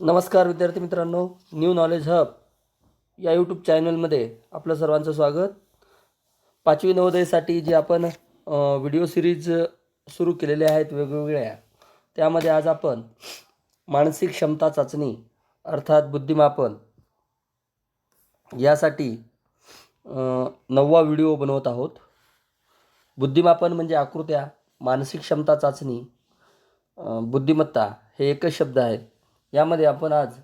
नमस्कार विद्यार्थी मित्रांनो न्यू नॉलेज हब या यूट्यूब चॅनलमध्ये आपलं सर्वांचं स्वागत. पाचवी नवोदयसाठी जी आपण व्हिडिओ सिरीज सुरू केलेल्या आहेत वेगवेगळ्या त्यामध्ये आज आपण मानसिक क्षमता चाचणी अर्थात बुद्धिमापन यासाठी नववा व्हिडिओ बनवत आहोत. बुद्धिमापन म्हणजे आकृत्या मानसिक क्षमता चाचणी बुद्धिमत्ता हे एकच शब्द आहेत. यामध्ये आपण आज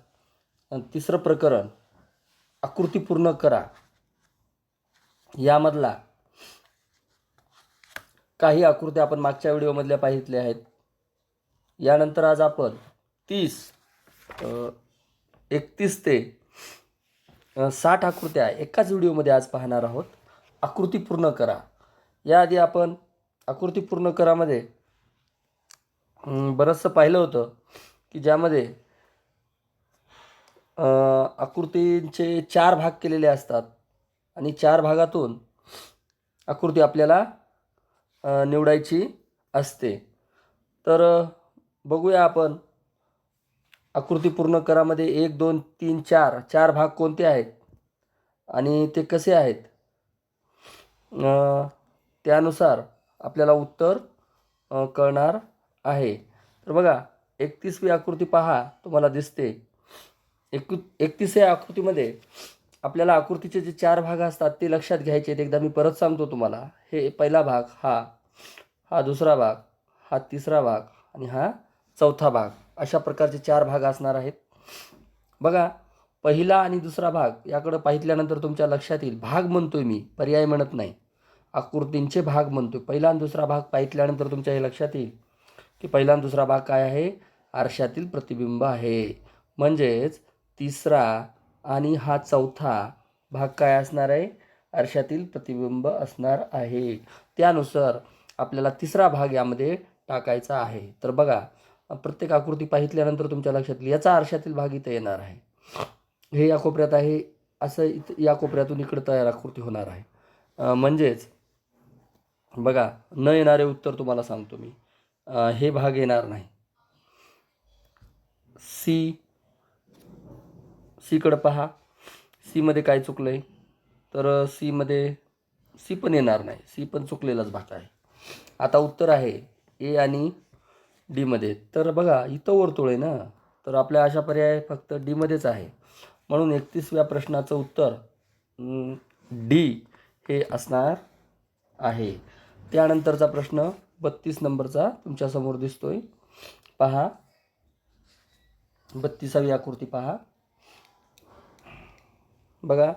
तिसरं प्रकरण आकृती पूर्ण करा. यामधला काही आकृत्या आपण मागच्या व्हिडिओमधल्या पाहितल्या आहेत. यानंतर आज आपण तीस एकतीस ते साठ आकृत्या एकाच व्हिडिओमध्ये आज पाहणार आहोत. आकृती पूर्ण करा. याआधी आपण आकृती पूर्ण करामध्ये बरंचसं पाहिलं होतं की ज्यामध्ये आकृतींचे चार भाग केलेले असतात. आणि चार भागातून आकृती आपल्याला निवडायची असते. तर बघूया आपण. आकृती पूर्ण करामध्ये एक दोन तीन चार चार भाग कोणते आहेत? आणि ते कसे आहेत? त्यानुसार आपल्याला उत्तर कळणार आहे. तर बघा एकतीसवी आकृती पहा तुम्हाला दिसते. एक एकतीस या आकृतीमध्ये आपल्याला आकृतीचे जे चार भाग असतात ते लक्षात घ्यायचे आहेत. एकदा मी परत सांगतो तुम्हाला. हे पहिला भाग हा. हा दुसरा भाग हा तिसरा भाग आणि हा चौथा भाग. अशा प्रकारचे चार भाग असणार आहेत. बघा पहिला आणि दुसरा भाग याकडं पाहितल्यानंतर तुमच्या लक्षात येईल. भाग म्हणतोय मी पर्याय म्हणत नाही. आकृतींचे भाग म्हणतोय. पहिला आणि दुसरा भाग पाहितल्यानंतर तुमच्या हे लक्षात येईल की पहिला आणि दुसरा भाग काय आहे? आरशातील प्रतिबिंब आहे. म्हणजेच तिसरा आणि हा चौथा भाग काय असणार आहे? आरशातील प्रतिबिंब असणार आहे. त्यानुसार आपल्याला तिसरा भाग यामध्ये टाकायचा आहे. तर बघा प्रत्येक आकृती पाहितल्यानंतर तुमच्या लक्षात येईल याचा आरशातील भाग इथं येणार आहे. हे या कोपऱ्यात आहे असं इथं या कोपऱ्यातून इकडं तयार आकृती होणार आहे. म्हणजेच बघा न येणारे उत्तर तुम्हाला सांगतो मी. हे भाग येणार नाही. सी सीकडं पहा. सीमध्ये काय चुकलं आहे तर सीमध्ये सी पण येणार नाही. सी पण चुकलेलाच भाग आहे. आता उत्तर आहे ए आणि डीमध्ये तर बघा इथं वर्तुळ आहे ना? तर आपल्या अशा पर्याय फक्त डीमध्येच आहे. म्हणून एकतीसव्या प्रश्नाचं उत्तर डी हे असणार आहे. त्यानंतरचा प्रश्न बत्तीस नंबरचा तुमच्यासमोर दिसतोय. पहा. बत्तीसावी आकृती पहा. बघा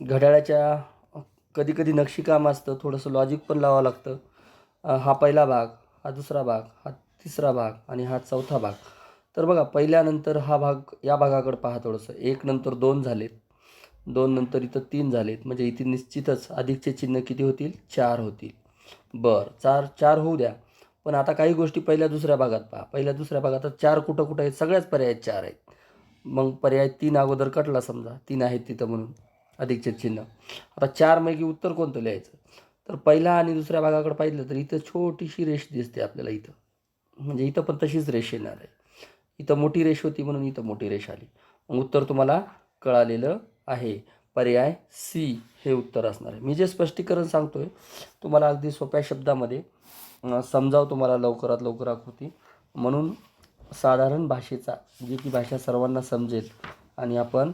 घड्याळाच्या कधी कधी नक्षीकाम असतं थोडंसं लॉजिक पण लावावं लागतं. हा पहिला भाग हा दुसरा भाग हा तिसरा भाग आणि हा चौथा भाग. तर बघा पहिल्यानंतर हा भाग या भागाकडे पहा थोडंसं. एक नंतर दोन झालेत. दोन नंतर इथं तीन झालेत. म्हणजे इथे निश्चितच अधिकचे चिन्ह किती होतील? चार होतील. बरं चार चार होऊ द्या. पण आता काही गोष्टी पहिल्या दुसऱ्या भागात पहा. पहिल्या दुसऱ्या भागात आता चार कुठं कुठं आहेत? सगळ्याच पर्यायात चार आहेत. मग पर्याय तीन अगोदर कटला समजा. तीन आहेत तिथं म्हणून अधिकचे चिन्ह. आता चार मैकी उत्तर कोणतं लिहायचं? तर पहिला आणि दुसऱ्या भागाकडे पाहिलं तर इथं छोटीशी रेष दिसते आपल्याला इथं. म्हणजे इथं पण तशीच रेष येणार आहे. इथं मोठी रेष होती म्हणून इथं मोठी रेष आली. मग उत्तर तुम्हाला कळालेलं आहे. पर्याय सी हे उत्तर असणार आहे. मी जे स्पष्टीकरण सांगतोय तुम्हाला अगदी सोप्या शब्दामध्ये समजाव तुम्हाला लवकरात लवकर आकृती. म्हणून साधारण भाषेचा जी की भाषा सर्वांना समजेल. आणि आपण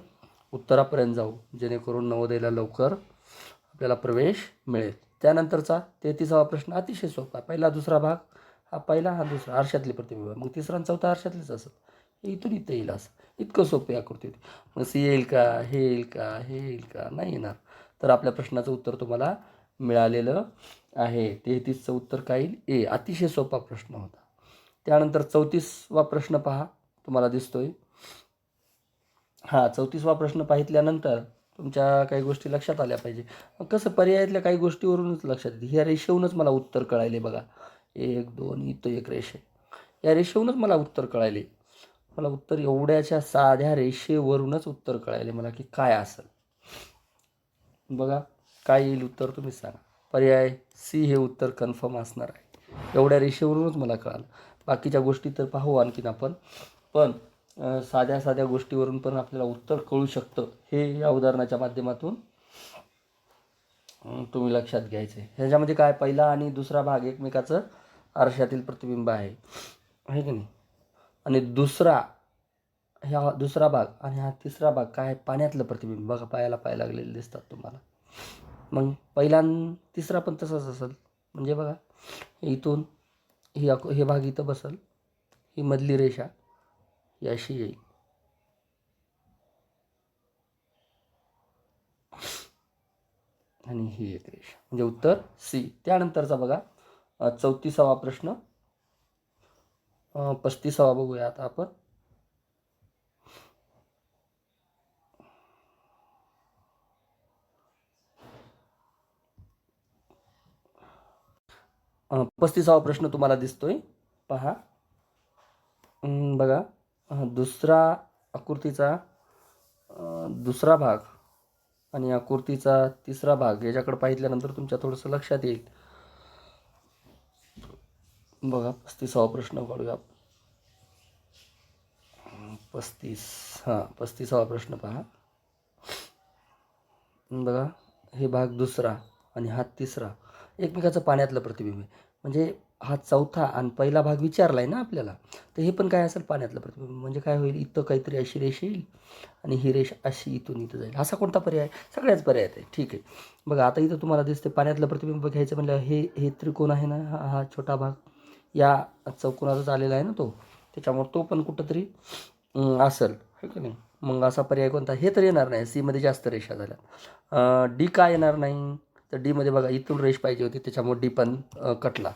उत्तरापर्यंत जाऊ जेणेकरून नवोदयला लवकर आपल्याला प्रवेश मिळेल. त्यानंतरचा तेहतीसावा प्रश्न अतिशय सोपा पहिला दुसरा भाग. हा पहिला हा दुसरा. आरशातली प्रतिबिंब. मग तिसरा आणि चौथा आरशातलीच असत. हे इथून इथं येईल असं. इतकं सोपं आकृती होती. मग सी येईल का? हे येईल का? हे येईल का? नाही येणार. तर आपल्या प्रश्नाचं उत्तर तुम्हाला मिळालेलं आहे. तेहतीसचं उत्तर काय येईल? ए अतिशय सोपा प्रश्न होता. त्यानंतर चौतीसवा प्रश्न पहा तुम्हाला दिसतोय. हां चौतीसवा प्रश्न पाहितल्यानंतर तुमच्या काही गोष्टी लक्षात आल्या पाहिजे. मग कसं पर्यायातल्या काही गोष्टीवरूनच लक्षात येते. ह्या रेषेहूनच मला उत्तर कळायले बघा. एक दोन इथं एक रेषे. या रेषेहूनच मला उत्तर कळायले. मला उत्तर एवढ्याच्या साध्या रेषेवरूनच उत्तर कळायले मला की काय असेल. बघा काय येईल उत्तर तुम्ही सांगा. पर्याय सी हे उत्तर कन्फर्म असणार आहे. एवढ्या रेषेवरूनच मला कळालं. बाकीच्या गोष्टी तर पाहू आणखीन आपण. पण साध्या साध्या गोष्टीवरून पण आपल्याला उत्तर कळू शकतं. हे या उदाहरणाच्या माध्यमातून तुम्ही लक्षात घ्यायचे ह्याच्यामध्ये काय? पहिला आणि दुसरा भाग एकमेकाचं आरशातील प्रतिबिंब आहे. आहे की नाही? आणि दुसरा ह्या दुसरा भाग आणि हा तिसरा भाग काय? आहे? पाण्यातलं प्रतिबिंब. बघा पायाला पाय लागलेले दिसतात तुम्हाला. मग पहिला तिसरा पण तसाच असेल. म्हणजे बघा इथून ही अक- हे भाग इथं बसल. ही मधली रेषा ही अशी येईल. आणि ही एक रेषा. म्हणजे उत्तर सी. त्यानंतरचा बघा चौतीसावा प्रश्न. पस्तीसावा बघूया आता आपण. पस्तीसावा प्रश्न तुम्हाला दिसतोय. पहा. बघा. दुसरा आकृतीचा दुसरा भाग आणि आकृतीचा तिसरा भाग याच्याकडे पाहिल्यानंतर तुमच्या थोडंसं लक्षात येईल. बघा पस्तीसावा प्रश्न काढूया पस्तीस हां पस्तीसावा प्रश्न पहा. बघा हे भाग दुसरा आणि हा तिसरा. एकमेकाचं पाण्यातलं प्रतिबिंब आहे. म्हणजे हा चौथा आणि पहिला भाग विचारला आहे ना आपल्याला तर हे पण काय असेल पाण्यातलं प्रतिबिंब? म्हणजे काय होईल? इथं काहीतरी अशी रेष येईल आणि ही रेष अशी इथून इथं जाईल. असा कोणता पर्याय सगळ्याच पर्याय आहे. ठीक आहे. बघा आता इथं तुम्हाला दिसते पाण्यातलं प्रतिबिंब घ्यायचं म्हणलं हे हे त्रिकोण आहे ना हा हा छोटा भाग? या चौकोनाचाच आलेला आहे ना तो. त्याच्यामुळे तो पण कुठंतरी असेल. है की नाही? मग असा पर्याय कोणता? हे तर येणार नाही. सीमध्ये जास्त रेषा झाल्या डी का येणार नाही? तर डीमध्ये बघा इथून रेश पाहिजे होती त्याच्यामुळे डी पण कटला.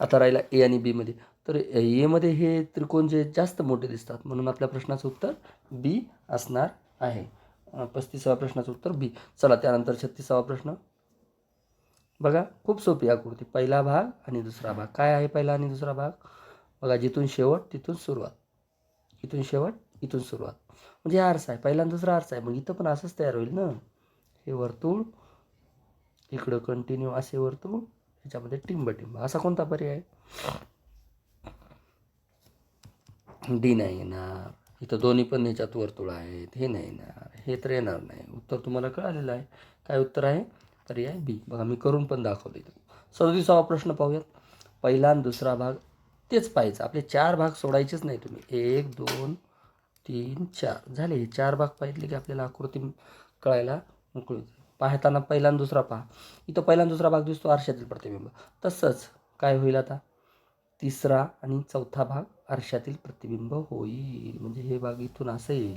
आता राहिला ए आणि बीमध्ये तर एमध्ये हे त्रिकोण जे जास्त मोठे दिसतात म्हणून आपल्या प्रश्नाचं उत्तर बी असणार आहे. पस्तीसावा प्रश्नाचं उत्तर बी चला त्यानंतर छत्तीसावा प्रश्न. बघा खूप सोपी आकृती. पहिला भाग आणि दुसरा भाग. काय आहे पहिला आणि दुसरा भाग? बघा जिथून शेवट तिथून सुरुवात. इथून शेवट इथून सुरुवात. म्हणजे हा आरसा आहे. पहिला आणि दुसरा आरसा आहे. मग इथं पण असंच तयार होईल ना? हे वर्तुळ इकडं कंटिन्यू असे मग ह्याच्यामध्ये टिंब टिंब. असा कोणता पर्याय डी नाही येणार. इथं दोन्ही पण ह्याच्यात वर्तुळ आहेत. हे नाही येणार. हे तर येणार नाही. उत्तर तुम्हाला कळालेलं आहे. काय उत्तर आहे? पर्याय बी. बघा मी करून पण दाखवले इथं सदतीसावा प्रश्न पाहूयात. पहिला आणि दुसरा भाग तेच पाहायचं. आपले चार भाग सोडायचेच नाही तुम्ही. एक दोन तीन चार. झाले. हे चार भाग पाहिजे की आपल्याला आकृती कळायला मोकळी पाहताना पहिला आणि दुसरा पहा. इथं पहिला आणि दुसरा भाग दिसतो आरशातील प्रतिबिंब. तसंच काय होईल आता? तिसरा आणि चौथा भाग आरशातील प्रतिबिंब होईल. म्हणजे हे भाग इथून असं येईल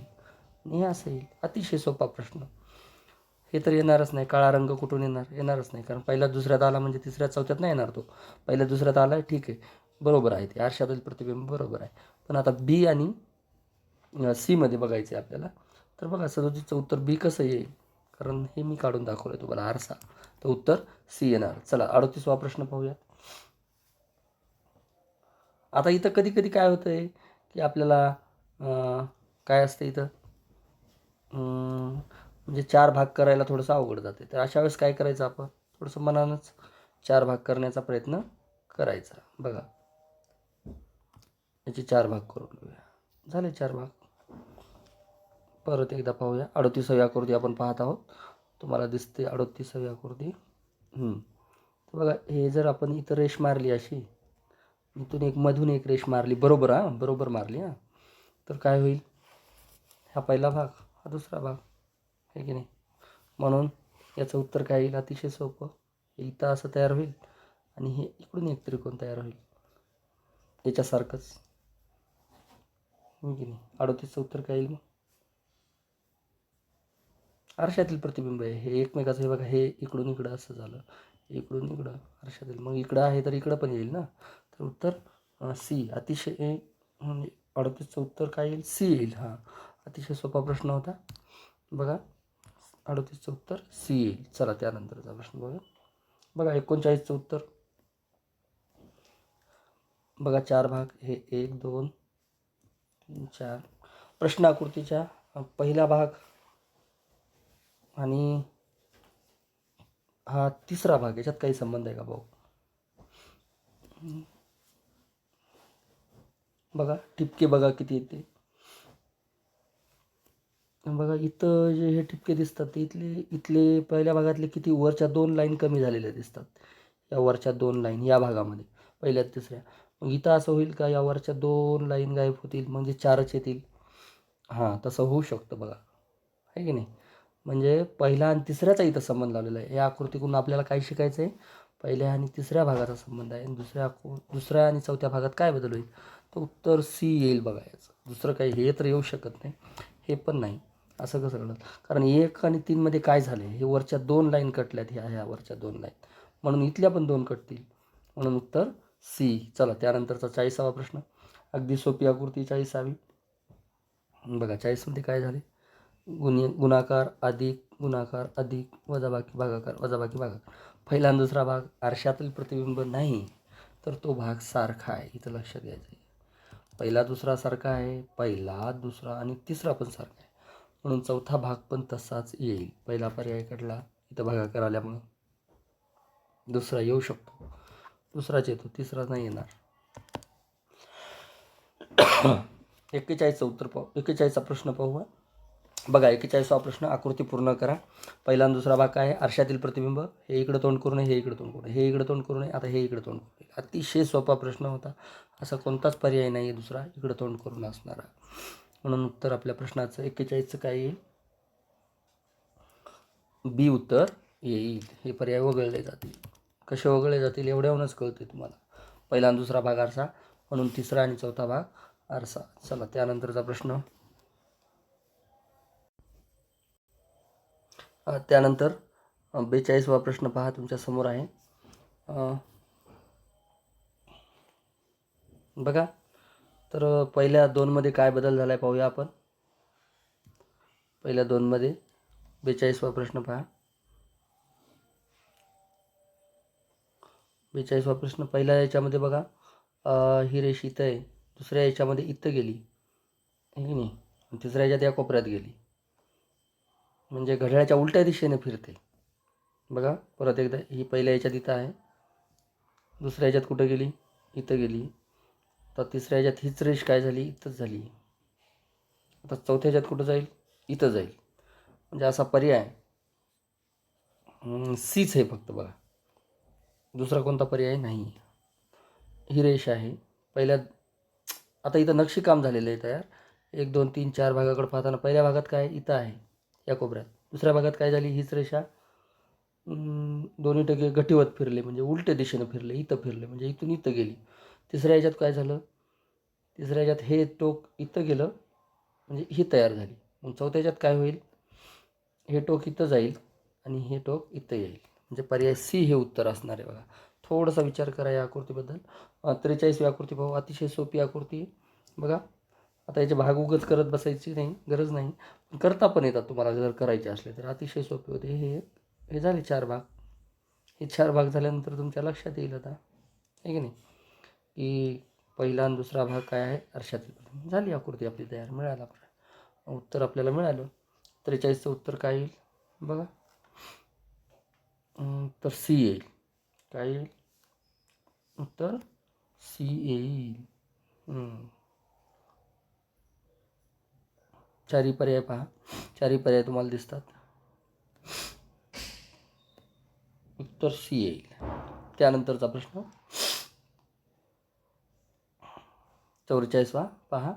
आणि हे असं येईल. अतिशय सोपा प्रश्न. हे तर येणारच नाही. काळा रंग कुठून येणार? येणारच नाही. कारण पहिला दुसऱ्यात आला म्हणजे तिसऱ्या चौथ्यात नाही येणार तो. पहिल्या दुसऱ्यात आला आहे ठीक आहे. बरोबर आहे ते. आरशातील प्रतिबिंब बरोबर आहे. पण आता बी आणि सीमध्ये बघायचं आहे आपल्याला. तर बघा सदोतीचं उत्तर बी कसं येईल? कारण हे मी काढून दाखवलं आहे तुम्हाला आरसा. तर उत्तर सी येणार चला अडतीसवा प्रश्न पाहूयात. आता इथं कधी कधी काय होतं आहे की आपल्याला काय असतं इथं? म्हणजे चार भाग करायला थोडंसं अवघड जाते तर अशा वेळेस काय करायचं आपण? थोडंसं मनानंच चार भाग करण्याचा प्रयत्न करायचा. बघा. याचे चार भाग करून घेऊया झाले चार भाग? परत एकदा पाहूया. अडतीसावी आकृती आपण पाहत आहोत. तुम्हाला दिसते अडतीसावी आकृती. तर बघा हे जर आपण इथं रेष मारली अशी इथून एक मधून एक रेष मारली बरोबर हां? बरोबर मारली हां? तर काय होईल? हा पहिला भाग हा दुसरा भाग आहे की नाही? म्हणून याचं उत्तर काय येईल? अतिशय सोपं. हे इथं असं तयार होईल आणि हे इकडून एक त्रिकोण तयार होईल. याच्यासारखंच. हो की नाही? अडतीसचं उत्तर काय येईल? मग आरशातील प्रतिबिंब आहे. हे एकमेकाचं हे बघा हे इकडून इकडं असं झालं. इकडून इकडं आरशातील. मग इकडं आहे तर इकडं पण येईल ना? तर उत्तर सी. अतिशय म्हणजे अडतीसचं उत्तर काय येईल? सी येईल. हां. अतिशय सोपा प्रश्न होता. बघा. अडतीसचं उत्तर सी येईल. चला त्यानंतरचा प्रश्न बघा. बघा एकोणचाळीसचं उत्तर. बघा चार भाग. हे एक दोन तीन चार. प्रश्नाकृतीच्या पहिला भाग आणि हा तिसरा भाग याच्यात काही संबंध आहे का भाऊ? बघा टिपके बघा किती येते. बघा इथं जे हे ठिपके दिसतात ते इथले इथले पहिल्या भागातले किती वरच्या दोन लाईन कमी झालेल्या दिसतात. या वरच्या दोन लाईन या भागामध्ये. पहिल्या तिसऱ्या. मग इथं असं होईल का या वरच्या दोन लाईन गायब होतील म्हणजे चारच येतील? हां तसं होऊ शकतं बघा. आहे की नाही? म्हणजे पहिला आणि तिसऱ्याचा इथं संबंध लावलेला आहे. या आकृतीकडून आपल्याला काय शिकायचं आहे पहिल्या आणि तिसऱ्या भागाचा संबंध आहे. आणि दुसऱ्या आकृ दुसऱ्या आणि चौथ्या भागात काय बदल होईल? तर उत्तर सी येईल बघा याचं. दुसरं काही हे तर येऊ शकत नाही. हे पण नाही. असं कसं कळलं कारण एक आणि तीनमध्ये काय झालं हे वरच्या दोन लाईन कटल्यात ह्या ह्या वरच्या दोन लाईन. म्हणून इथल्या पण दोन कटतील. म्हणून उत्तर सी. चला त्यानंतरचा चाळीसावा प्रश्न. अगदी सोपी आकृती चाळीसावी. बघा चाळीसमध्ये काय झाले गुन्हे गुणाकार अधिक गुणाकार अधिक वजाबाकी भागाकार वजाबाकी भागाकार. पहिला आणि दुसरा भाग आरशातील प्रतिबिंब नाही तर तो भाग सारखा आहे. इथं लक्षात घ्यायचं आहे पहिला दुसरा सारखा आहे पहिला दुसरा आणि तिसरा पण सारखा आहे. म्हणून चौथा भाग पण तसाच येईल. पहिला पर्याय कडला इथं भागाकार आल्यामुळं. दुसरा येऊ शकतो. दुसराच येतो तिसरा नाही येणार. एक्केचाळीस उत्तर पाहू एक्केचाळीसचा प्रश्न पाहू बघा एक्केचाळीसवा प्रश्न आकृती पूर्ण करा. पहिला आणि दुसरा भाग काय आहे? आरशातील प्रतिबिंब. हे इकडं तोंड करू नये हे इकडं तोंड करू नये. हे इकडं तोंड करू नये आता हे इकडं तोंड करू नये. अतिशय सोपा प्रश्न होता. असा कोणताच पर्याय नाही आहे दुसरा. इकडं तोंड करून असणारा. म्हणून उत्तर आपल्या प्रश्नाचं एक्केचाळीसचं काय येईल? बी उत्तर येईल. हे पर्याय वगळले जातील. कसे वगळले जातील एवढ्याहूनच कळते तुम्हाला. पहिला आणि दुसरा भाग आरसा. म्हणून तिसरा आणि चौथा भाग आरसा. चला त्यानंतरचा प्रश्न. त्यानंतर बेचाळीसवा प्रश्न पहा तुमच्यासमोर आहे. बघा तर पहिल्या दोनमध्ये काय बदल झाला आहे पाहूया आपण. पहिल्या दोनमध्ये बेचाळीसवा प्रश्न पहा. बेचाळीसवा प्रश्न पहिल्या याच्यामध्ये बघा ही रेष इथं आहे. दुसऱ्या याच्यामध्ये इथं गेली. आहे की नाही? तिसऱ्या याच्यात या कोपऱ्यात गेली. म्हणजे घड्याळाच्या उलट्या दिशेने फिरते. बघा परत एकदा ही पहिल्या याच्यात इथं आहे. दुसऱ्या याच्यात कुठं गेली? इथं गेली. तर तिसऱ्या याच्यात हीच रेष काय झाली? इथंच झाली. आता चौथ्या याच्यात कुठं जाईल? इथं जाईल. म्हणजे असा पर्याय. सीच आहे फक्त बघा. दुसरा कोणता पर्याय नाही. ही रेष आहे. पहिल्या आता इथं नक्षीकाम झालेलं आहे तयार. एक दोन तीन चार भागाकडे पाहताना पहिल्या भागात काय? इथं आहे. या कोपऱ्यात. दुसऱ्या भागात काय झाली? हीच रेषा दोन्ही टक्के गटीवत फिरले म्हणजे उलट्या दिशेनं फिरले इथं फिरले म्हणजे इथून इथं गेली. तिसऱ्या याच्यात काय झालं? तिसऱ्या याच्यात हे टोक इथं गेलं म्हणजे ही तयार झाली. मग चौथ्या याच्यात काय होईल? हे टोक इथं जाईल आणि हे टोक इथं येईल. म्हणजे पर्याय सी हे उत्तर असणार आहे बघा. थोडासा विचार करा या आकृतीबद्दल. त्रेचाळीसवी आकृती पाहू. अतिशय सोपी आकृती आहे. बघा. आता याचे भाग उगच करत बसायची नाही गरज नाही. करता पण येतात तुम्हाला जर करायचे असले तर. अतिशय सोपे होते. हे हे झाले चार भाग. हे चार भाग झाल्यानंतर तुमच्या लक्षात येईल आता. आहे की नाही? की पहिला आणि दुसरा भाग काय आहे? अर्षातील झाली आकृती आपली तयार. मिळाला आपल्याला. उत्तर आपल्याला मिळालं. त्रेचाळीसचं उत्तर काय येईल? बघा. तर सी येईल. काय येईल? उत्तर सी येईल. चारही चारी पर्याय पहा. चारी पर्याय तुम्हाला दिसतात. उत्तर सी येईल. त्यानंतरचा प्रश्न. चौवेचाळीसवा पहा.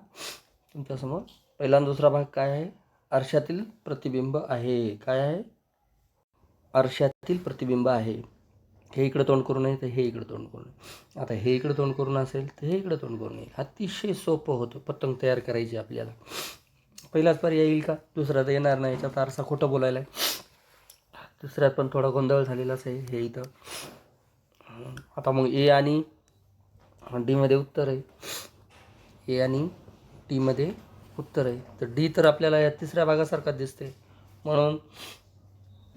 तुमच्यासमोर पहिला आणि दुसरा भाग काय आहे? आरशातील प्रतिबिंब आहे. काय आहे? आरशातील प्रतिबिंब आहे. हे इकडं तोंड करू नये तर हे इकडं तोंड करू नये. आता हे इकडं तोंड करून असेल तर हे इकडं तोंड करून येईल अतिशय सोपं होतं. पतंग तयार करायची आपल्याला. पहिलाच पर्याय येईल का? दुसरा तर येणार नाही याच्यात आरसा खोटं बोलायला आहे. दुसऱ्यात पण थोडा गोंधळ झालेलाच आहे हे इथं. आता मग ए आणि डीमध्ये उत्तर आहे. ए आणि टीमध्ये उत्तर आहे. तर डी तर आपल्याला या तिसऱ्या भागासारखाच दिसते म्हणून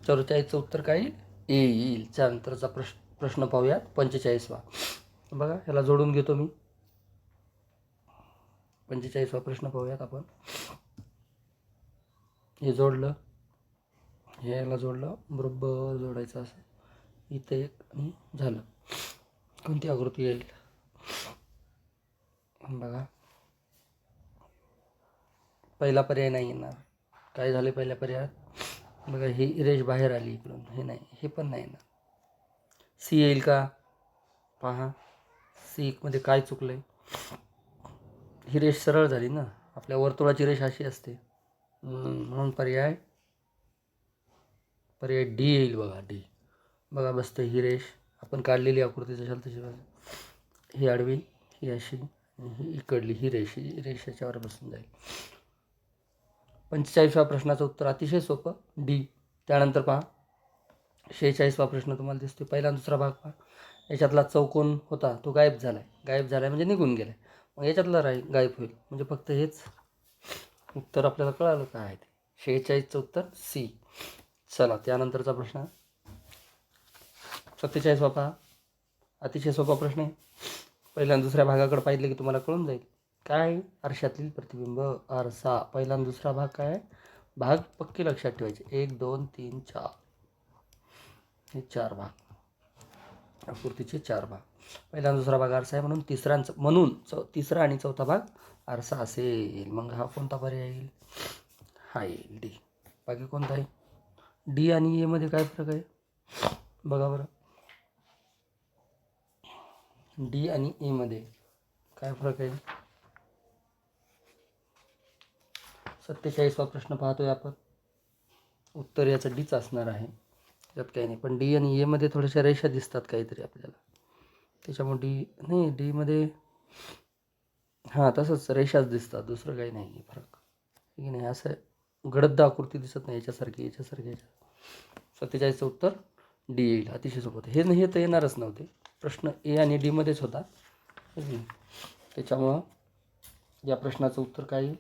चौवेचाळीसचं उत्तर काय? येईल ए येईल. त्यानंतरचा प्रश्न प्रश्न पाहूयात. पंचेचाळीसवा. बघा ह्याला जोडून घेतो मी. पंचेचाळीसवा प्रश्न पाहूयात आपण. हे जोडलं. हे याला जोडलं. बरोबर जोडायचं असं. इथं एक आणि झालं. कोणती आकृती येईल? बघा. पहिला पर्याय नाही येणार. काय झाले पहिल्या पर्यायात? बघा ही रेष बाहेर आली इकडून. हे नाही. हे पण नाही येणार. सी येईल का? पहा. सी मध्ये काय चुकलं आहे ही रेष सरळ झाली ना. आपल्या वर्तुळाची रेष अशी असते. म्हणून पर्याय? पर्याय डी येईल बघा डी. बघा बसतं ही रेष. आपण काढलेली आकृती जशाल तशी बघा. ही आडवी ही अशी आणि ही इकडली ही रेष. ही रेष याच्यावर बसून जाईल. पंचेचाळीसव्या प्रश्नाचं उत्तर अतिशय सोपं. डी. त्यानंतर पहा. शेहेचाळीसवा प्रश्न तुम्हाला दिसतो पहिला दुसरा भाग पहा. याच्यातला चौकोन होता? तो गायब झाला आहे गायब झाला आहे म्हणजे निघून गेला आहे मग याच्यातला राही गायब होईल. म्हणजे फक्त हेच उत्तर आपल्याला कळालं काय आहे ते. शेहेचाळीसचं उत्तर सी. चला त्यानंतरचा प्रश्न. सत्तेचाळीस बापा. अतिशय सोपा प्रश्न आहे. पहिल्या दुसऱ्या भागाकडे पाहिलं की तुम्हाला कळून जाईल. काय आरशातील प्रतिबिंब? आरसा. पहिला आणि दुसरा भाग काय आहे? भाग पक्के लक्षात ठेवायचे. एक दोन तीन चार. हे चार भाग. आकृतीचे चार भाग. पहिला दुसरा भाग आरसा आहे म्हणून तिसऱ्यांचा म्हणून चौ तिसरा आणि चौथा भाग आरसा असेल मग हा कोणता पर्याय येईल? हा येईल डी. बाकी कोणता आहे? डी आणि एमध्ये काय फरक आहे? बघा बरं. डी आणि एमध्ये काय फरक आहे? सत्तेचाळीसवा प्रश्न पाहतोय आपण. उत्तर याचं डीच असणार आहे. त्यात काही नाही. पण डी आणि एमध्ये थोड्याशा रेषा दिसतात काहीतरी आपल्याला. त्याच्यामुळे डी नाही डीमध्ये हां तसंच रेषाच दिसतात दुसरं काही नाही आहे फरक आहे की नाही असं गडद आकृती दिसत नाही याच्यासारखी याच्यासारखी याच्या सत्तेचाळीसचं उत्तर डी येईल अतिशय सोपं होतं. हे हे तर येणारच नव्हते. प्रश्न ए आणि डीमध्येच होता. त्याच्यामुळं या प्रश्नाचं उत्तर काय येईल?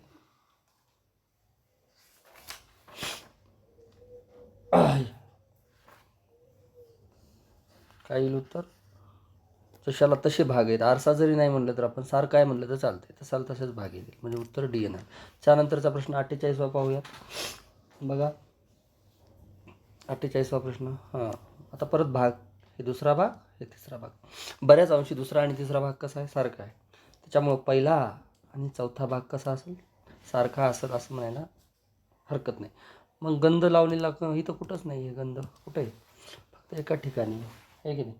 काय येईल उत्तर? तशाला तसे भाग आहेत. आरसा जरी नाही म्हणलं तर आपण सार काय म्हणलं तर चालते तसाला तसेच भाग येतील म्हणजे उत्तर डी येणार. त्यानंतरचा प्रश्न अठ्ठेचाळीसवा पाहूयात बघा. अठ्ठेचाळीसवा प्रश्न. हां. आता परत भाग. हे दुसरा भाग हे तिसरा भाग. बऱ्याच अंशी दुसरा आणि तिसरा भाग कसा आहे? सारखा आहे. त्याच्यामुळं पहिला आणि चौथा भाग कसा असेल? सारखा असेल असं म्हणायला हरकत नाही. मग गंध लावलेला ही इथं कुठंच नाही आहे गंध. कुठे? आहे फक्त एका ठिकाणी. आहे की नाही?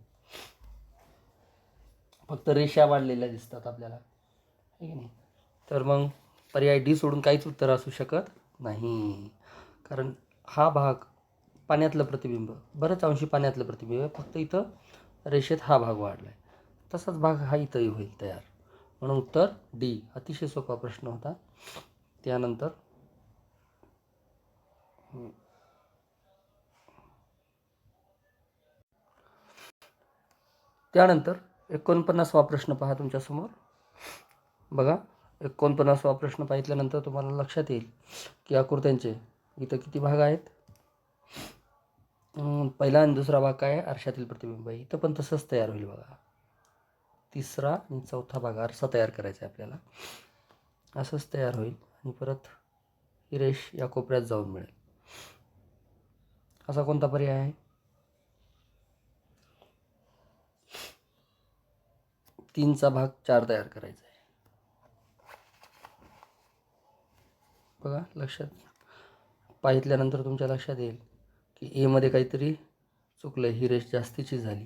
फक्त रेषा वाढलेल्या दिसतात आपल्याला. आहे की नाही? तर मग पर्याय डी सोडून काहीच उत्तर असू शकत नाही. कारण हा भाग पाण्यातलं प्रतिबिंब बरंच अंशी पाण्यातलं प्रतिबिंब आहे. फक्त इथं रेषेत हा भाग वाढला आहे तसाच भाग हा इथंही होईल तयार. म्हणून उत्तर डी. अतिशय सोपा प्रश्न होता. त्यानंतर त्यानंतर एकोणपन्नासवा प्रश्न पहा तुमच्यासमोर. बघा एकोणपन्नासवा प्रश्न पाहिल्यानंतर तुम्हाला लक्षात येईल की आकृत्यांचे इथं किती भाग आहेत. पहिला आणि दुसरा भाग काय आहे? आरशातील प्रतिबिंब. आहे इथं पण तसंच तयार होईल बघा. तिसरा आणि चौथा भाग आरसा तयार करायचा आहे आपल्याला. असंच तयार होईल आणि परत ही रेष या कोपऱ्यात जाऊन मिळेल. असा कोणता पर्याय आहे? तीनचा भाग चार तयार करायचा आहे. बघा लक्षात पाहितल्यानंतर तुमच्या लक्षात येईल की एमध्ये काहीतरी चुकलं ही रेष जास्तीची झाली.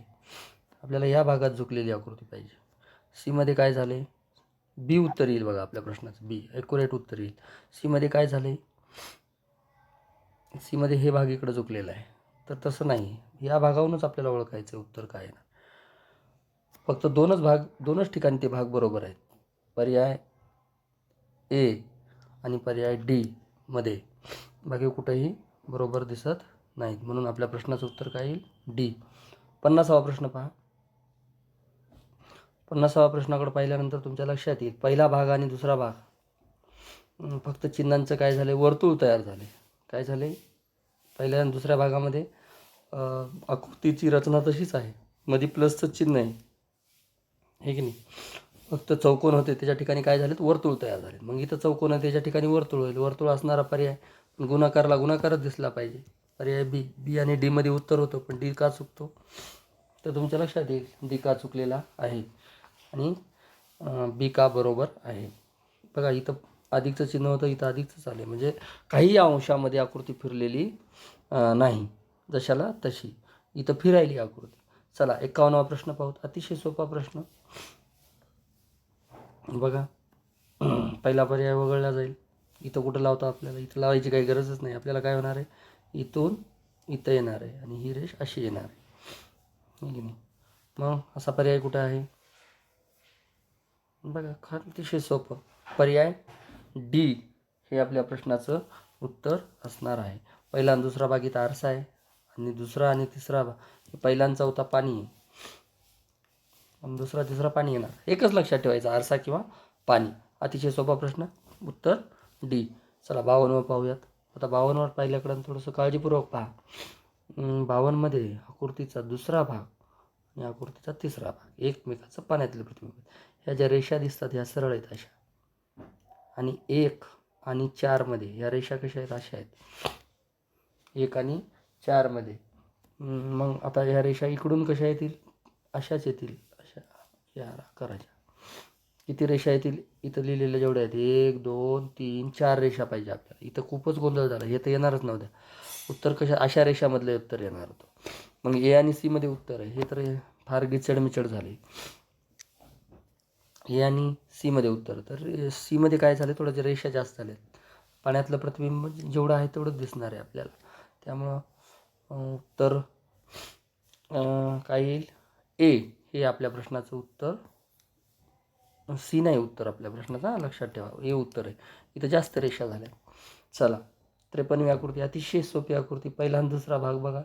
आपल्याला या भागात झुकलेली आकृती पाहिजे. सीमध्ये काय झाले बी उत्तर येईल बघा आपल्या प्रश्नाचं. बी ॲक्युरेट उत्तर येईल. सीमध्ये काय झाले सीमध्ये हे भाग इकडं झुकलेला आहे. तर तसं नाही. या भागावरूनच आपल्याला ओळखायचं उत्तर काय आहे ना. फक्त दोनच भाग दोनच ठिकाणी ते भाग बरोबर आहेत. पर्याय ए आणि पर्याय डी मध्ये बाकी कुठेही बरोबर दिसत नाहीत. म्हणून आपल्या प्रश्नाचं उत्तर काय येईल? डी पन्नासावा प्रश्न पहा. पन्नासावा प्रश्नाकडे पाहिल्यानंतर तुमच्या लक्षात येईल. पहिला भाग आणि दुसरा भाग. फक्त चिन्हांचं काय झाले वर्तुळ तयार झाले. काय झाले? पहिल्या आणि दुसऱ्या भागामध्ये आकृतीची रचना तशीच आहे. मध्ये प्लसचं चिन्ह आहे. हे की नाही? फक्त चौकोन होते त्याच्या ठिकाणी काय झालेत? वर्तुळ तयार झाले मग इथं चौकोन आहे त्याच्या ठिकाणी वर्तुळ होईल. वर्तुळ असणारा पर्याय पण गुणाकारला गुणाकारच दिसला पाहिजे. पर्याय बी बी आणि डीमध्ये उत्तर होतं पण डी का चुकतो? तर तुमच्या लक्षात येईल डी का चुकलेला आहे. आणि बी का बरोबर आहे? बघा इथं अधिकचं चिन्ह होतं इथं अधिकचं चालेल म्हणजे काही अंशामध्ये आकृती फिरलेली नाही. जशाला तशी. इथं फिरायली आकृती. चला एकावन्नावा प्रश्न पाहू अतिशय सोपा प्रश्न. बघा पहिला पर्याय वगळला जाईल. इथं कुठं लावतो आपल्याला? इथं लावायची काही गरजच नाही. आपल्याला काय होणार आहे? इथून इथं येणार आहे आणि ही रेष अशी येणार आहे. की नाही? मग असा पर्याय कुठं आहे? बघा खरं अतिशय सोपं. पर्याय डी हे आपल्या प्रश्नाचं उत्तर असणार आहे. पहिला आणि दुसरा भाग इथं आरसा आहे आणि दुसरा आणि तिसरा भाग पहिला चौथा पाणी. आहे दुसरा तिसरा पाणी येणार. एकच लक्षात ठेवायचं आरसा किंवा पाणी. अतिशय सोपा प्रश्न. उत्तर डी. चला बावनवर पाहूयात. आता बावनवर पाहिल्याकडं थोडंसं काळजीपूर्वक पहा. बावनमध्ये आकृतीचा दुसरा भाग आणि आकृतीचा तिसरा भाग. एकमेकाचं पाण्यातील प्रतिबिंब. ह्या ज्या रेषा दिसतात ह्या सरळ आहेत अशा. आणि एक आणि चारमध्ये ह्या रेषा कशा आहेत? अशा आहेत. एक आणि चारमध्ये. मग आता ह्या रेषा इकडून कशा येतील? अशाच येतील. या करायच्या. किती रेषा येतील इथं लिहिलेल्या जेवढ्या आहेत एक दोन तीन चार रेषा पाहिजे आपल्याला. इथं खूपच गोंधळ झाला. हे तर येणारच नव्हत्या. उत्तर कशा अशा रेषामधलं उत्तर येणार होतं. मग ए आणि सीमध्ये उत्तर आहे. हे तर फार गिचड मिचड झाले. ए आणि सीमध्ये उत्तर. तर सीमध्ये काय झालं? थोडं रेषा जास्त झाल्यात पाण्यातलं प्रतिबिंब जेवढं आहे तेवढंच दिसणार आहे आपल्याला. त्यामुळं उत्तर काय येईल? ए. हे आपल्या प्रश्नाचं उत्तर. सी नाही उत्तर आपल्या प्रश्नाचा. लक्षात ठेवा. हे उत्तर आहे. इथं जास्त रेषा झाल्या. चला. त्रेपन्नवी आकृती. अतिशय सोपी आकृती. पहिला आणि दुसरा भाग बघा.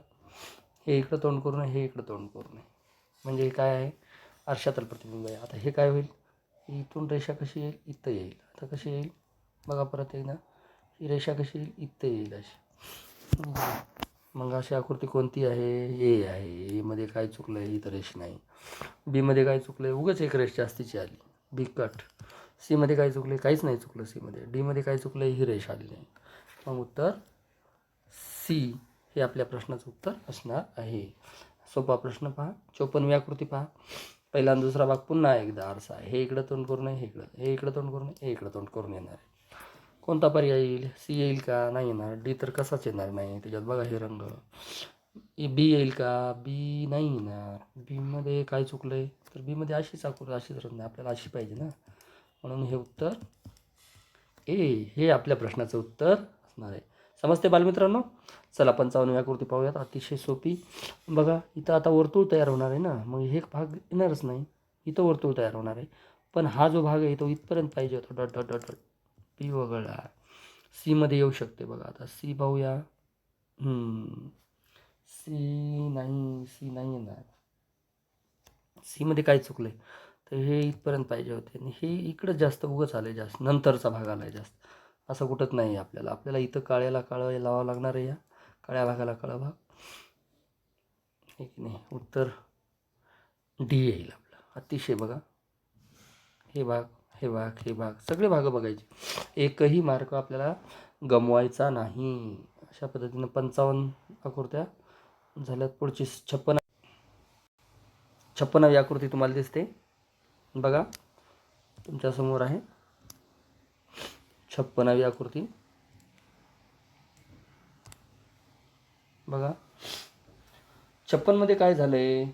हे इकडं तोंड करू नये हे इकडं तोंड करू नये म्हणजे हे काय आहे? आरशातल प्रतिबिंब आहे. आता हे काय होईल? इथून रेषा कशी येईल? इथं येईल. आता कशी येईल? बघा परत एकदा. ही रेषा कशी येईल? इथं येईल अशी. मग अशी आकृती कोणती आहे? ए आहे. एमध्ये काय चुकलं आहे इथं रेष नाही. बीमध्ये काय चुकलं आहे उगाच एक रेष जास्तीची आली. बी कट सीमध्ये काय चुकलं आहे काहीच नाही चुकलं सीमध्ये डीमध्ये काय चुकलं आहे ही रेष आली नाही. मग उत्तर सी हे आपल्या प्रश्नाचं उत्तर असणार आहे. सोपा प्रश्न पहा. चोपन्नवी आकृती पहा. पहिला दुसरा भाग पुन्हा एकदा आरसा हे इकडं तोंड करून नये हे इकडं. हे इकडं तोंड करून नये हे इकडं तोंड करून येणार आहे. कोणता पर्याय येईल? सी येईल का? नाही येणार. डी तर कसाच येणार नाही? त्याच्यात बघा हे रंग. बी येईल का? बी नाही येणार. बीमध्ये काय चुकलं आहे तर बीमध्ये अशीच आकृती अशीच रंग. आपल्याला अशी पाहिजे ना. म्हणून हे उत्तर ए. हे आपल्या प्रश्नाचं उत्तर असणार आहे. समजते बालमित्रांनो? चला पंचावन्न आकृती पाहूयात. अतिशय सोपी. बघा इथं आता वर्तुळ तयार होणार आहे ना. मग हे भाग येणारच नाही. इथं वर्तुळ तयार होणार आहे. पण हा जो भाग आहे तो इथपर्यंत पाहिजे होता. Dot dot dot dot. P वगळला सीमध्ये येऊ शकते बघा आता. सी पाहूया. सी नाही सी नाही येणार. सीमध्ये काय चुकलं आहे तर हे इथपर्यंत पाहिजे होते. आणि हे इकडं जास्त उगंच आलं आहे जास्त. नंतरचा भाग आला आहे जास्त. असं कुठंच नाही आहे आपल्याला. आपल्याला इथं काळ्याला काळं लावावं लागणार आहे या. काळ्या भागाला काळा भाग. हे की नाही. उत्तर डी येईल आपलं. अतिशय बघा. हे भाग हे भाग हे भाग सगळे भाग बघायचे. एकही मार्क आपल्याला गमवायचा नाही. अशा पद्धतीनं पंचावन्न आकृत्या झाल्यात. पुढची छप्पन छप्पनावी आकृती तुम्हाला दिसते. बघा. तुमच्यासमोर आहे. छप्पनावी आकृती. बघा. छप्पनमध्ये काय झालं आहे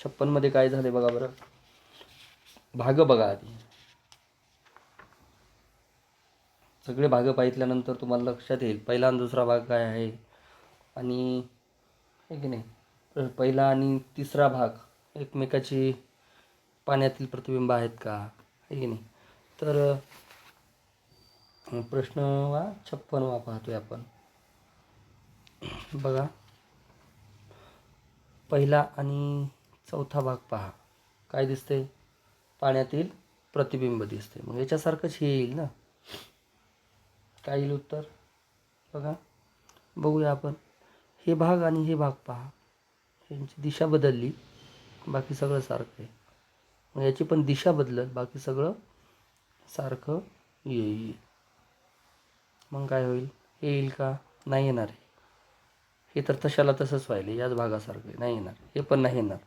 छप्पनमध्ये काय झालंय बघा बरं. भाग बघा आधी. सगळे भाग पाहिल्यानंतर तुम्हाला लक्षात येईल पहिला आणि दुसरा भाग काय आहे. आणि की नाही? पहिला आणि तिसरा भाग एकमेकाची पाण्यातील प्रतिबिंब आहेत का? आहे की नाही? तर प्रश्न वा छप्पनवा पाहतोय आपण. बघा. पहिला आणि चौथा भाग पहा. काय दिसते पाण्यातील प्रतिबिंब दिसते मग याच्यासारखंच हे येईल ना? काय येईल उत्तर? बघा. बघूया आपण. हे भाग आणि हे भाग पहा. यांची दिशा बदलली. बाकी सगळं सारखं आहे. मग याची पण दिशा बदलत बाकी सगळं सारखं येईल. मग काय होईल? हे येईल का? नाही येणार आहे. हे तर तशाला तसंच व्हायले याच भागासारखं नाही येणार. हे पण नाही येणार.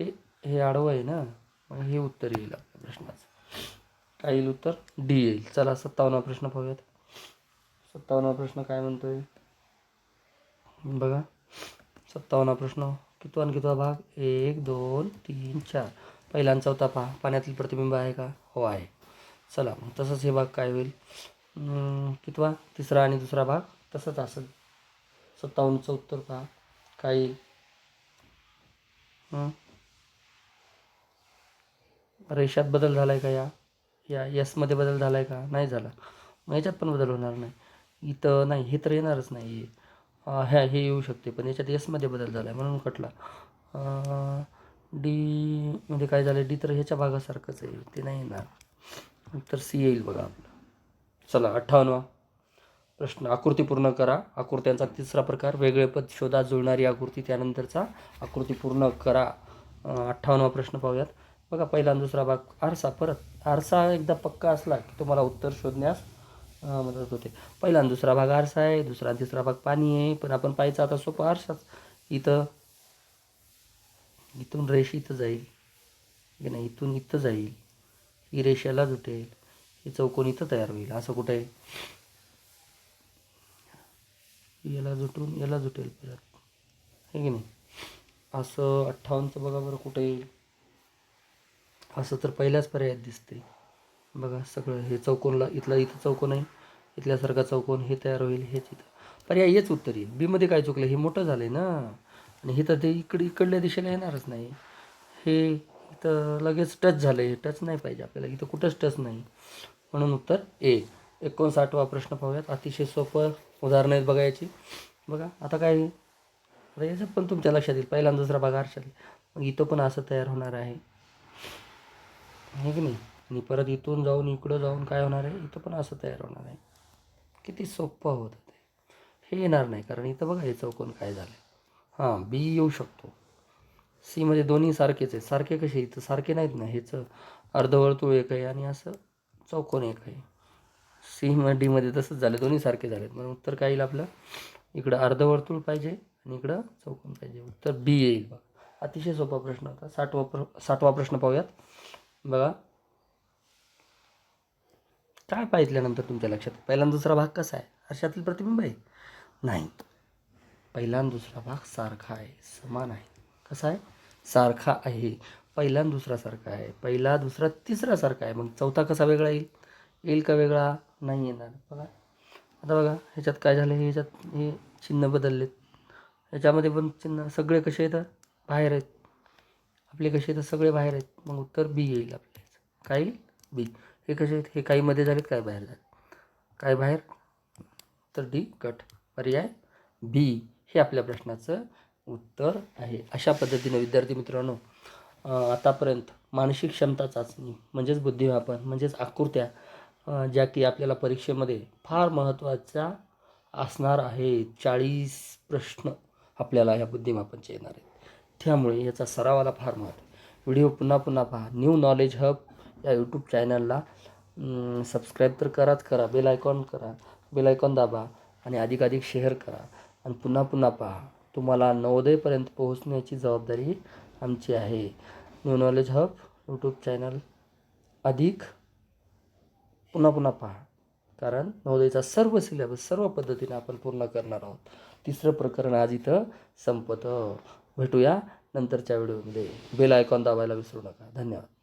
हे हे आडवं आहे ना? मग हे उत्तर येईल आपल्या प्रश्नाचं. काय येईल उत्तर? डी येईल. चला सत्तावन्ना प्रश्न पाहूयात. सत्तावन्नवा प्रश्न काय म्हणतोय? बघा. सत्तावन्ना प्रश्न. कितवा आणि कितवा भाग? एक दोन तीन चार. पहिला आणि चौथा पहा. पाण्यातील प्रतिबिंब आहे का? हो आहे. चला मग तसंच हे भाग काय होईल? कितवा? तिसरा आणि दुसरा भाग तसंच असेल. सत्तावन्नचं उत्तर पहा. काय येईल? रेषात बदल झाला आहे का या? या यसमध्ये बदल झाला आहे का? नाही झाला. मग याच्यात पण बदल होणार नाही. इथं नाही हे तर येणारच नाही. ह्या हे येऊ शकते पण याच्यात यसमध्ये बदल झाला आहे म्हणून कटला डी म्हणजे काय झालं डी तर ह्याच्या भागासारखंच आहे. ते नाही येणार. तर सी येईल बघा आपलं. चला अठ्ठावन्नवा प्रश्न. आकृती पूर्ण करा. आकृत्यांचा तिसरा प्रकार. वेगळे पद शोधा जुळणारी आकृती त्यानंतरचा आकृती पूर्ण करा. अठ्ठावन्नवा प्रश्न पाहूयात. बघा पहिला आणि दुसरा भाग आरसा परत. आरसा एकदा पक्का असला की तुम्हाला उत्तर शोधण्यास मदत होते. पहिला आणि दुसरा भाग आरसा आहे दुसरा आणि तिसरा भाग पाणी आहे. पण आपण पाहायचं आता सोपं आरसाच. इथं इथून रेष इथं जाईल. की नाही इथून इथं जाईल. ही रेषेला जुटेल. ही चौकोन इथं तयार होईल. असं कुठं आहे? याला जुटून याला जुटेल परत. हे की नाही? असं अठ्ठावन्नचं बघा बरं कुठं येईल. असं तर पहिल्याच पर्यायात दिसते. बघा सगळं हे चौकोनला इथला इथं चौकोन आहे इथल्यासारखा चौकोन हे तयार होईल हेच इथं. पर्याय हेच उत्तर येईल बीमध्ये काय चुकलं? हे मोठं झालं आहे ना. आणि हे तर ते इकडे इकडल्या दिशेला येणारच नाही. हे इथं लगेच टच झालं आहे टच नाही पाहिजे आपल्याला. इथं कुठंच टच नाही. म्हणून उत्तर ए एकोणसाठवा प्रश्न पाहूयात. अतिशय सोपं उदाहरणं आहेत बघायची. बघा आता काय आता याचं पण तुमच्या लक्षात येईल. पहिला दुसरा भाग आरशात मग इथं पण असं तयार होणार आहे. आहे की नाही? आणि परत इथून जाऊन इकडं जाऊन काय होणार आहे? इथं पण असं तयार होणार आहे. किती सोपं होतं ते. हे येणार नाही कारण इथं बघा हे चौकोन काय झालं हां बी येऊ शकतो. सीमध्ये म्हणजे दोन्ही सारखेच आहेत. सारखे कसे? इथं सारखे नाहीत ना. ह्याचं अर्धवर्तुळ एक आहे आणि असं चौकोन एक आहे. सी म डीमध्ये तसंच झालं. दोन्ही सारखे झालेत. म्हणून उत्तर काय येईल आपलं? इकडं अर्धवर्तुळ पाहिजे आणि इकडं चौकोन पाहिजे. उत्तर बी येईल बघा. अतिशय सोपा प्रश्न होता. साठवा प्र साठवा प्रश्न पाहूयात. बघा. काय पाहिजल्यानंतर तुमच्या लक्षात? पहिला दुसरा भाग कसा आहे? हर्षातील प्रतिबिंब आहे? नाही. पहिला दुसरा भाग सारखा आहे समान आहे. कसा आहे? सारखा आहे. पहिला दुसरा सारखा आहे. पहिला दुसरा तिसरा सारखा आहे. मग चौथा कसा वेगळा येईल? येईल का वेगळा? नाही येणार. बघा. आता बघा ह्याच्यात काय झालं हे ह्याच्यात हे चिन्ह बदललेत. ह्याच्यामध्ये पण चिन्ह सगळे कसे येतात? बाहेर आहेत. आपले कसे तर सगळे बाहेर आहेत. मग उत्तर बी येईल आपले काय येईल? बी हे कसे आहेत? हे काही मध्ये झालेत काय बाहेर झाले काय बाहेर? तर डी कट. पर्याय बी हे आपल्या प्रश्नाचं उत्तर आहे. अशा पद्धतीने विद्यार्थी मित्रांनो आतापर्यंत मानसिक क्षमता चाचणी म्हणजेच बुद्धिमापन म्हणजेच आकृत्या ज्या की आपल्याला परीक्षेमध्ये फार महत्त्वाच्या असणार आहे चाळीस प्रश्न आपल्याला ह्या बुद्धिमापनचे येणार आहेत. त्यामुळे याचा सरावाला फार महत्त्व व्हिडिओ पुन्हा पुन्हा पहा. न्यू नॉलेज हब या यूट्यूब चॅनलला सबस्क्राईब तर कराच करा. बेल आयकॉन करा. बेल आयकॉन दाबा आणि अधिकाधिक शेअर करा. आणि पुन्हा पुन्हा पहा. तुम्हाला नवोदयपर्यंत पोहोचण्याची जबाबदारी आमची आहे. New knowledge hub YouTube channel अधिक पुन्हा पुन्हा पहा. कारण नवोदयचा सर्व सिलेबस सर्व पद्धतीने आपण पूर्ण करणार आहोत. तिसरं प्रकरण आज इथं संपतं. भेटूया नंतरच्या व्हिडिओमध्ये. बेल आयकॉन दाबायला विसरू नका. धन्यवाद.